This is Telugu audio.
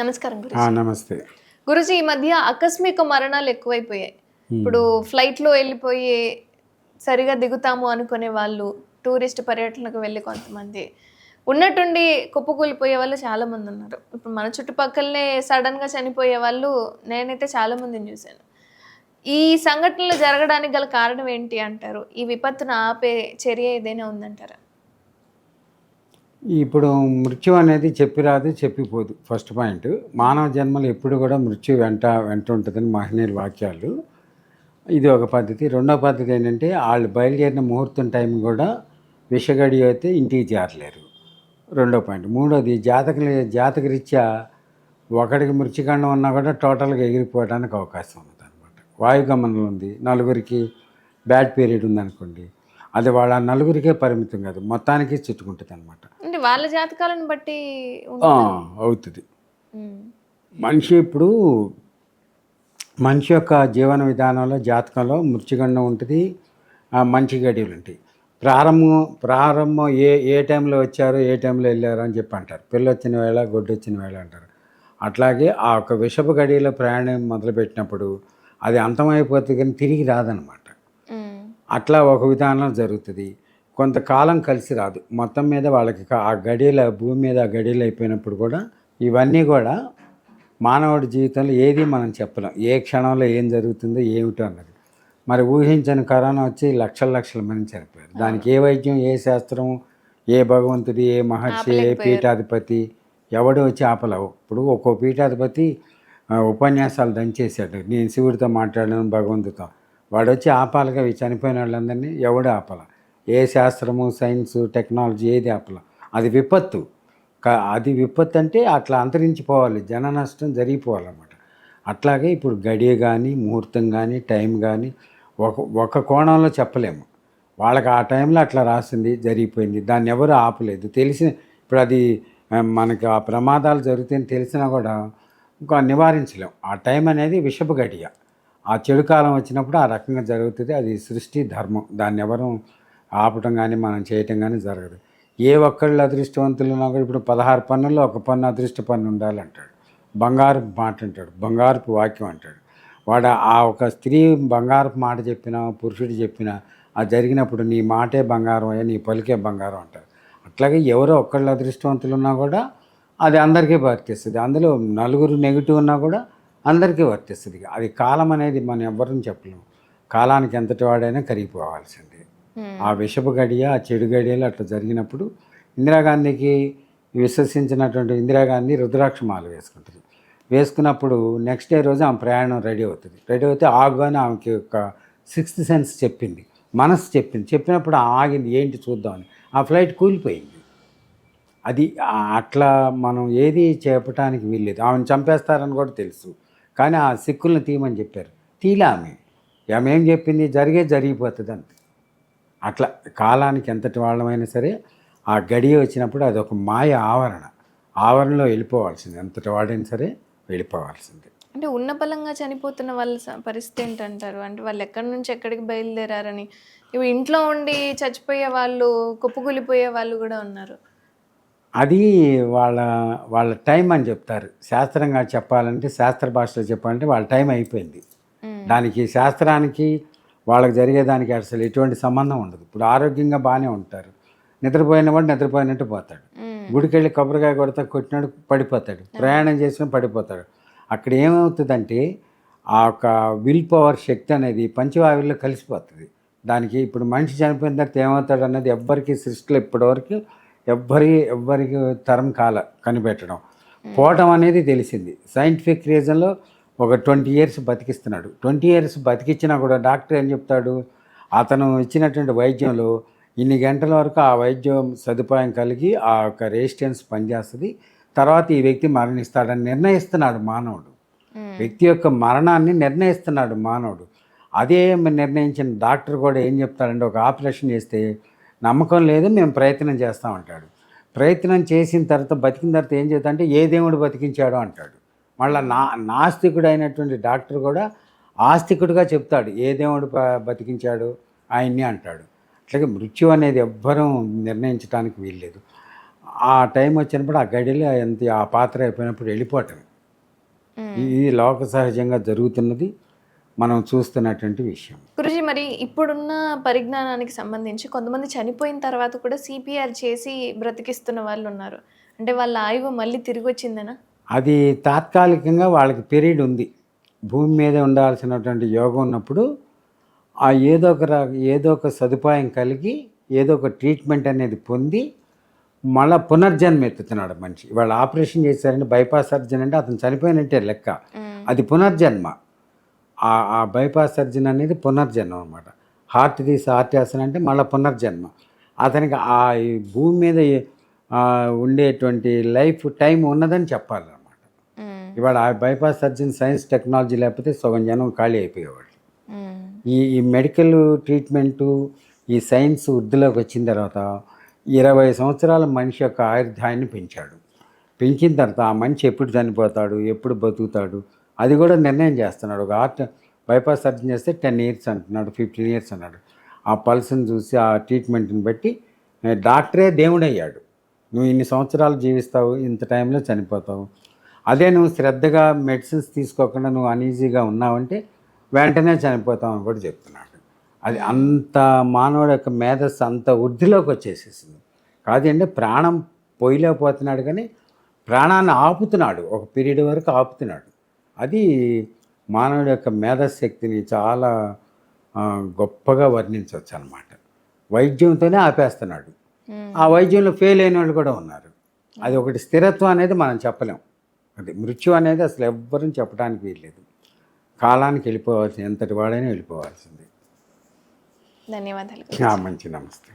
నమస్కారం నమస్తే. గురుజీ ఈ మధ్య ఆకస్మిక మరణాలు ఎక్కువైపోయాయి. ఇప్పుడు ఫ్లైట్లో వెళ్ళిపోయి సరిగా దిగుతాము అనుకునే వాళ్ళు టూరిస్ట్ పర్యటనకు వెళ్ళి కొంతమంది ఉన్నట్టుండి కుప్పకూలిపోయే వాళ్ళు చాలా మంది ఉన్నారు. ఇప్పుడు మన చుట్టుపక్కలనే సడన్గా చనిపోయే వాళ్ళు నేనైతే చాలా మందిని చూశాను. ఈ సంఘటనలు జరగడానికి గల కారణం ఏంటి అంటారు? ఈ విపత్తును ఆపే చర్య ఏదైనా ఉందంటారా? ఇప్పుడు మృత్యు అనేది చెప్పిరాదు చెప్పిపోదు ఫస్ట్ పాయింట్ మానవ జన్మలు ఎప్పుడు కూడా మృత్యు వెంట వెంట ఉంటుందని మహనీయుల వాక్యాలు. ఇది ఒక పద్ధతి. రెండో పద్ధతి ఏంటంటే వాళ్ళు బయలుదేరిన ముహూర్తం టైం కూడా విషగడి అయితే ఇంటికి చేరలేరు. రెండో పాయింట్ మూడోది జాతక జాతకరీత్యా ఒకడికి మృత్యుకాండం ఉన్నా కూడా టోటల్గా ఎగిరిపోవడానికి అవకాశం ఉంది అనమాట వాయుగమనం ఉంది. నలుగురికి బ్యాడ్ పీరియడ్ ఉందనుకోండి. అది వాళ్ళ నలుగురికే పరిమితం కాదు. మొత్తానికి చుట్టుకుంటుంది అనమాట అంటే వాళ్ళ జాతకాలను బట్టి అవుతుంది. మనిషి ఇప్పుడు మనిషి యొక్క జీవన విధానంలో జాతకంలో మృత్యుగండం ఉంటుంది మంచి గడియలు ఉంటాయి. ప్రారంభం ప్రారంభం ఏ ఏ టైంలో వచ్చారో ఏ టైంలో వెళ్ళారో అని చెప్పి అంటారు. పిల్ల వచ్చిన వేళ గొడ్డు వచ్చిన వేళ అంటారు. అట్లాగే ఆ యొక్క విషపు గడియలో ప్రయాణం మొదలుపెట్టినప్పుడు అది అంతమైపోతుంది కానీ తిరిగి రాదనమాట. అట్లా ఒక విధానం జరుగుతుంది. కొంతకాలం కలిసి రాదు. మొత్తం మీద వాళ్ళకి ఆ గడియల భూమి మీద ఆ గడియలు అయిపోయినప్పుడు కూడా ఇవన్నీ కూడా మానవుడి జీవితంలో ఏది మనం చెప్పలేం. ఏ క్షణంలో ఏం జరుగుతుందో ఏమిటో అన్నది. మరి ఊహించని కరోనా వచ్చి లక్షల లక్షల మంది చనిపోయారు. దానికి ఏ వైద్యం ఏ శాస్త్రం ఏ భగవంతుడు ఏ మహర్షి ఏ పీఠాధిపతి ఎవడు వచ్చి ఆపలేవు. ఇప్పుడు ఒక్కో పీఠాధిపతి ఉపన్యాసాలు దంచేశాడు. నేను శివుడితో మాట్లాడాను భగవంతుడితో. వాడు వచ్చి ఆపాలిగా చనిపోయిన వాళ్ళందరినీ ఎవడు ఆపాల? ఏ శాస్త్రము సైన్స్ టెక్నాలజీ ఏది ఆపల. అది విపత్తు. అది విపత్తు అంటే అట్లా అంతరించిపోవాలి. జన నష్టం జరిగిపోవాలన్నమాట. అట్లాగే ఇప్పుడు గడియ కానీ ముహూర్తం కానీ టైం కానీ ఒక ఒక కోణంలో చెప్పలేము. వాళ్ళకి ఆ టైంలో అట్లా రాసింది జరిగిపోయింది. దాన్ని ఎవరు ఆపలేదు. తెలిసి ఇప్పుడు అది మనకి ఆ ప్రమాదాలు జరుగుతాయని తెలిసినా కూడా ఇంకా నివారించలేం. ఆ టైం అనేది విషపు గడియ. ఆ చెడు కాలం వచ్చినప్పుడు ఆ రకంగా జరుగుతుంది. అది సృష్టి ధర్మం. దాన్ని ఎవరు ఆపటం కానీ మనం చేయటం కానీ జరగదు. ఏ ఒక్కళ్ళు అదృష్టవంతులు ఉన్నా కూడా ఇప్పుడు పదహారు పన్నుల్లో ఒక పన్ను అదృష్ట పన్ను ఉండాలంటాడు. బంగారు మాట అంటాడు. బంగారుపు వాక్యం అంటాడు. వాడు ఆ ఒక స్త్రీ బంగారపు మాట చెప్పినా పురుషుడు చెప్పినా అది జరిగినప్పుడు నీ మాటే బంగారం అయ్యా నీ పలికే బంగారం అంటారు అట్లాగే ఎవరో ఒక్కళ్ళు అదృష్టవంతులు ఉన్నా కూడా అది అందరికీ వర్తిస్తుంది. అందులో నలుగురు నెగిటివ్ ఉన్నా కూడా అందరికీ వర్తిస్తుంది. అది కాలం అనేది మనం ఎవరిని చెప్పలేము కాలానికి ఎంతటి వాడైనా కరిగిపోవాల్సింది. ఆ విషపు గడియ ఆ చెడు గడియలు అట్లా జరిగినప్పుడు ఇందిరాగాంధీకి విశ్వసించినటువంటి ఇందిరాగాంధీ రుద్రాక్షమాల వేసుకుంటుంది. వేసుకున్నప్పుడు నెక్స్ట్ డే రోజు ఆమె ప్రయాణం రెడీ అవుతుంది. రెడీ అవుతే ఆగుగానే ఆమెకి ఒక సిక్స్త్ సెన్స్ చెప్పింది. మనసు చెప్పింది. చెప్పినప్పుడు ఆగింది. ఏంటి చూద్దామని ఆ ఫ్లైట్ కూలిపోయింది. అది అట్లా మనం ఏది చెప్పటానికి వీల్లేదు. ఆమెను చంపేస్తారని కూడా తెలుసు. కానీ ఆ సిక్కుల్ని తీయమని చెప్పారు. తీలే ఆమె. ఆమె ఏం చెప్పింది? జరిగే జరిగిపోతుంది అంతే. అట్లా కాలానికి ఎంతటి వాళ్ళమైనా సరే ఆ గడియ వచ్చినప్పుడు అది ఒక మాయ ఆవరణ. ఆవరణలో వెళ్ళిపోవాల్సింది. ఎంతటి వాడైనా సరే వెళ్ళిపోవాల్సిందే. అంటే ఉన్న బలంగా చనిపోతున్న వాళ్ళ పరిస్థితి ఏంటంటారు? అంటే వాళ్ళు ఎక్కడి నుంచి ఎక్కడికి బయలుదేరారని. ఇవి ఇంట్లో ఉండి చచ్చిపోయే వాళ్ళు కుప్పకూలిపోయే వాళ్ళు కూడా ఉన్నారు. అది వాళ్ళ వాళ్ళ టైం అని చెప్తారు. శాస్త్రంగా చెప్పాలంటే శాస్త్ర భాషలో చెప్పాలంటే వాళ్ళ టైం అయిపోయింది. దానికి శాస్త్రానికి వాళ్ళకి జరిగేదానికి అసలు ఎటువంటి సంబంధం ఉండదు. ఇప్పుడు ఆరోగ్యంగా బాగానే ఉంటారు. నిద్రపోయిన వాడు నిద్రపోయినట్టు పోతాడు. మ్మ్. గుడికి వెళ్ళి కొబ్బరికాయ కొడతా కొట్టినాడు పడిపోతాడు. ప్రయాణం చేసిన పడిపోతాడు. అక్కడ ఏమవుతుందంటే ఆ యొక్క విల్ పవర్ శక్తి అనేది పంచవాయువుల్లో కలిసిపోతుంది. దానికి ఇప్పుడు మనిషి చనిపోయిన తర్వాత ఏమవుతాడు అన్నది ఎవ్వరికి సృష్టిలో ఇప్పటివరకు ఎవ్వరి ఎవ్వరికి తరం కాల కనిపెట్టడం. పోవటం అనేది తెలిసింది. సైంటిఫిక్ రీజన్లో ఒక ట్వంటీ ఇయర్స్ బతికిస్తున్నాడు. ట్వంటీ ఇయర్స్ బతికిచ్చినా కూడా డాక్టర్ ఏం చెప్తాడు? అతను ఇచ్చినటువంటి వైద్యంలో ఇన్ని గంటల వరకు ఆ వైద్యం సదుపాయం కలిగి ఆ యొక్క రెసిస్టెన్స్ పనిచేస్తుంది. తర్వాత ఈ వ్యక్తి మరణిస్తాడని నిర్ణయిస్తున్నాడు మానవుడు. వ్యక్తి యొక్క మరణాన్ని నిర్ణయిస్తున్నాడు మానవుడు. అదే నిర్ణయించిన డాక్టర్ కూడా ఏం చెప్తాడంటే ఒక ఆపరేషన్ చేస్తే నమ్మకం లేదు మేము ప్రయత్నం చేస్తాం అంటాడు. ప్రయత్నం చేసిన తర్వాత బతికిన తర్వాత ఏం చేస్తా అంటే ఏ దేవుడు బతికించాడో అంటాడు. మళ్ళీ నా నాస్తికుడు అయినటువంటి డాక్టర్ కూడా ఆస్తికుడుగా చెప్తాడు. ఏ దేవుడు బతికించాడు? ఆయన్ని అంటాడు. అట్లాగే మృత్యు అనేది ఎవ్వరూ నిర్ణయించడానికి వీల్లేదు. ఆ టైం వచ్చినప్పుడు ఆ గడిలో ఎంత ఆ పాత్ర అయిపోయినప్పుడు వెళ్ళిపోవటం ఇది లోక సహజంగా జరుగుతున్నది మనం చూస్తున్నటువంటి విషయం. గురుజీ మరి ఇప్పుడున్న పరిజ్ఞానానికి సంబంధించి కొంతమంది చనిపోయిన తర్వాత కూడా సిపిఆర్ చేసి బ్రతికిస్తున్న వాళ్ళు ఉన్నారు అంటే వాళ్ళ ఆయువు మళ్ళీ తిరిగి వచ్చిందేనా అది తాత్కాలికంగా వాళ్ళకి పీరియడ్ ఉంది. భూమి మీద ఉండాల్సినటువంటి యోగం ఉన్నప్పుడు ఆ ఏదో ఒక రా- ఏదో ఒక సదుపాయం కలిగి ఏదో ఒక ట్రీట్మెంట్ అనేది పొంది మళ్ళా పునర్జన్మ ఎత్తుతున్నాడు మనిషి. ఇవాళ ఆపరేషన్ చేశారంటే బైపాస్ సర్జన్ అంటే అతను చనిపోయినట్టే లెక్క. అది పునర్జన్మ. ఆ ఆ బైపాస్ సర్జన్ అనేది పునర్జన్మ అనమాట హార్ట్ తీసి హార్ట్ వేస్తానంటే అంటే మళ్ళీ పునర్జన్మ. అతనికి ఆ భూమి మీద ఉండేటువంటి లైఫ్ టైం ఉన్నదని చెప్పాలన్నమాట ఇవాళ ఆ బైపాస్ సర్జన్ సైన్స్ టెక్నాలజీ లేకపోతే సగం జనం ఖాళీ అయిపోయేవాళ్ళు. ఈ ఈ మెడికల్ ట్రీట్మెంటు ఈ సైన్స్ వృద్ధిలోకి వచ్చిన తర్వాత ఇరవై సంవత్సరాల మనిషి యొక్క ఆయుర్దాయాన్ని పెంచాడు. పెంచిన తర్వాత ఆ మనిషి ఎప్పుడు చనిపోతాడు ఎప్పుడు బతుకుతాడు అది కూడా నిర్ణయం చేస్తున్నాడు. ఒక హార్ట్ బైపాస్ సర్జన్ చేస్తే టెన్ ఇయర్స్ అంటున్నాడు ఫిఫ్టీన్ ఇయర్స్ అన్నాడు. ఆ పల్స్ని చూసి ఆ ట్రీట్మెంట్ని బట్టి డాక్టరే దేవుడయ్యాడు. నువ్వు ఇన్ని సంవత్సరాలు జీవిస్తావు ఇంత టైంలో చనిపోతావు. అదే నువ్వు శ్రద్ధగా మెడిసిన్స్ తీసుకోకుండా నువ్వు అనీజీగా ఉన్నావంటే వెంటనే చనిపోతావు అని కూడా చెప్తున్నాడు. అది అంత మానవుడి యొక్క మేధస్సు అంత వృద్ధిలోకి వచ్చేసేసింది. కాదంటే ప్రాణం పోయిలేకపోతున్నాడు కానీ ప్రాణాన్ని ఆపుతున్నాడు. ఒక పీరియడ్ వరకు ఆపుతున్నాడు. అది మానవుడి యొక్క మేధశక్తిని చాలా గొప్పగా వర్ణించవచ్చు అనమాట వైద్యంతోనే ఆపేస్తున్నాడు. ఆ వైద్యంలో ఫెయిల్ అయిన వాళ్ళు కూడా ఉన్నారు. అది ఒకటి స్థిరత్వం అనేది మనం చెప్పలేం. అది మృత్యు అనేది అసలు ఎవ్వరూ చెప్పడానికి వీల్లేదు. కాలానికి వెళ్ళిపోవాల్సింది ఎంతటి వాడైనా వెళ్ళిపోవాల్సింది. ధన్యవాదాలు. మంచి నమస్తే.